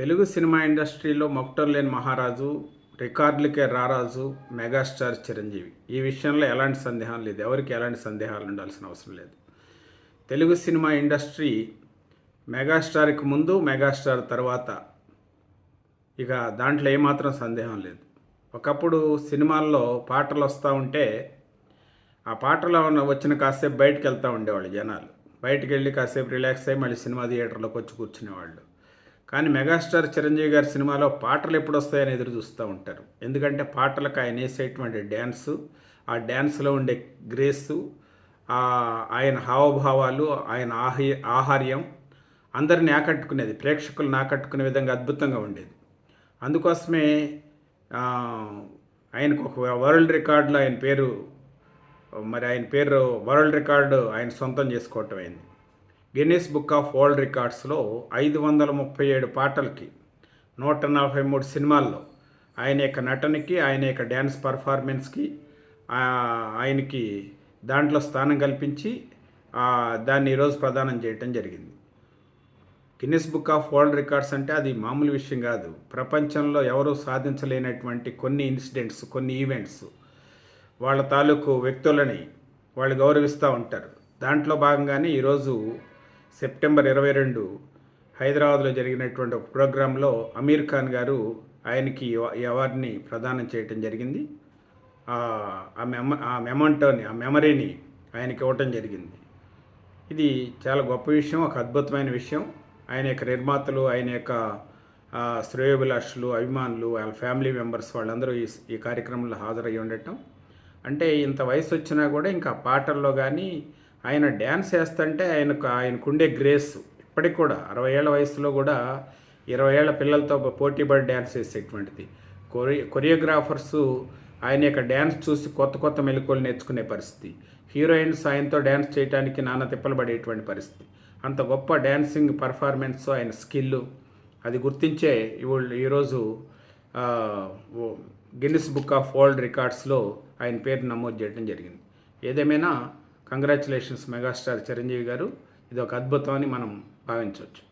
Telugu cinema ఇండస్ట్రీలో మొక్కటం లేని మహారాజు రికార్డులకే రారాజు మెగాస్టార్ చిరంజీవి. ఈ విషయంలో ఎలాంటి సందేహం లేదు. ఎవరికి ఎలాంటి సందేహాలు ఉండాల్సిన అవసరం లేదు. తెలుగు సినిమా ఇండస్ట్రీ మెగాస్టార్కి ముందు మెగాస్టార్ తర్వాత ఇక దాంట్లో ఏమాత్రం సందేహం లేదు. ఒకప్పుడు సినిమాల్లో పాటలు వస్తూ ఉంటే ఆ పాటలో ఉన్న వచ్చిన కాసేపు బయటకు వెళ్తూ ఉండేవాళ్ళు జనాలు. బయటకు వెళ్ళి కాసేపు రిలాక్స్ అయ్యి మళ్ళీ సినిమా థియేటర్లోకి వచ్చి కూర్చునేవాళ్ళు. కానీ మెగాస్టార్ చిరంజీవి గారి సినిమాలో పాటలు ఎప్పుడు వస్తాయని ఎదురు చూస్తూ ఉంటారు. ఎందుకంటే పాటలకు ఆయన వేసేటువంటి డ్యాన్సు ఆ డ్యాన్స్లో ఉండే గ్రేసు ఆయన హావభావాలు ఆయన ఆహి ఆహార్యం అందరిని ఆకట్టుకునేది ప్రేక్షకులను ఆకట్టుకునే విధంగా అద్భుతంగా ఉండేది. అందుకోసమే ఆయనకు ఒక వరల్డ్ రికార్డులో ఆయన పేరు మరి ఆయన పేరు వరల్డ్ రికార్డు ఆయన సొంతం చేసుకోవటం అయింది. గిన్నీస్ బుక్ ఆఫ్ వరల్డ్ రికార్డ్స్లో ఐదు వందల ముప్పై ఏడు పాటలకి నూట నలభై మూడు సినిమాల్లో ఆయన యొక్క నటనకి ఆయన యొక్క డ్యాన్స్ పర్ఫార్మెన్స్కి ఆయనకి దాంట్లో స్థానం కల్పించి దాన్ని ఈరోజు ప్రదానం చేయటం జరిగింది. Guinness book of world records అంటే అది మామూలు విషయం కాదు. ప్రపంచంలో ఎవరూ సాధించలేనటువంటి కొన్ని ఇన్సిడెంట్స్ కొన్ని ఈవెంట్స్ వాళ్ళ తాలూకు వ్యక్తులని వాళ్ళు గౌరవిస్తూ ఉంటారు. దాంట్లో భాగంగానే ఈరోజు సెప్టెంబర్ ఇరవై రెండు హైదరాబాద్లో జరిగినటువంటి ఒక ప్రోగ్రాంలో అమీర్ ఖాన్ గారు ఆయనకి ఈ అవార్డుని ప్రదానం చేయటం జరిగింది. ఆ- మెమ ఆ మెమంటోని ఆ మెమరీని ఆయనకి ఇవ్వటం జరిగింది. ఇది చాలా గొప్ప విషయం ఒక అద్భుతమైన విషయం. ఆయన యొక్క నిర్మాతలు ఆయన యొక్క శ్రేయోభిలాషులు అభిమానులు వాళ్ళ ఫ్యామిలీ మెంబర్స్ వాళ్ళందరూ ఈ ఈ కార్యక్రమంలో హాజరయ్యి ఉండటం. అంటే ఇంత వయసు వచ్చినా కూడా ఇంకా పాటల్లో కానీ ఆయన డ్యాన్స్ వేస్తుంటే ఆయనకు ఆయనకుండే గ్రేస్. ఇప్పటికి కూడా అరవై ఏళ్ళ వయసులో కూడా ఇరవై ఏళ్ళ పిల్లలతో పోటీపడి డ్యాన్స్ వేసేటువంటిది కొరి కొరియోగ్రాఫర్సు ఆయన యొక్క డ్యాన్స్ చూసి కొత్త కొత్త మెలకువలు నేర్చుకునే పరిస్థితి. హీరోయిన్స్ ఆయనతో డ్యాన్స్ చేయడానికి నాన్న తిప్పలు పడేటువంటి పరిస్థితి. అంత గొప్ప డ్యాన్సింగ్ పర్ఫార్మెన్స్ ఆయన స్కిల్ అది గుర్తించే ఇవాళ ఈరోజు గిన్నిస్ బుక్ ఆఫ్ వరల్డ్ రికార్డ్స్లో ఆయన పేరు నమోదు చేయడం జరిగింది. ఏదేమైనా కంగ్రాచులేషన్స్ మెగాస్టార్ చిరంజీవి గారు. ఇది ఒక అద్భుతం అని మనం భావించవచ్చు.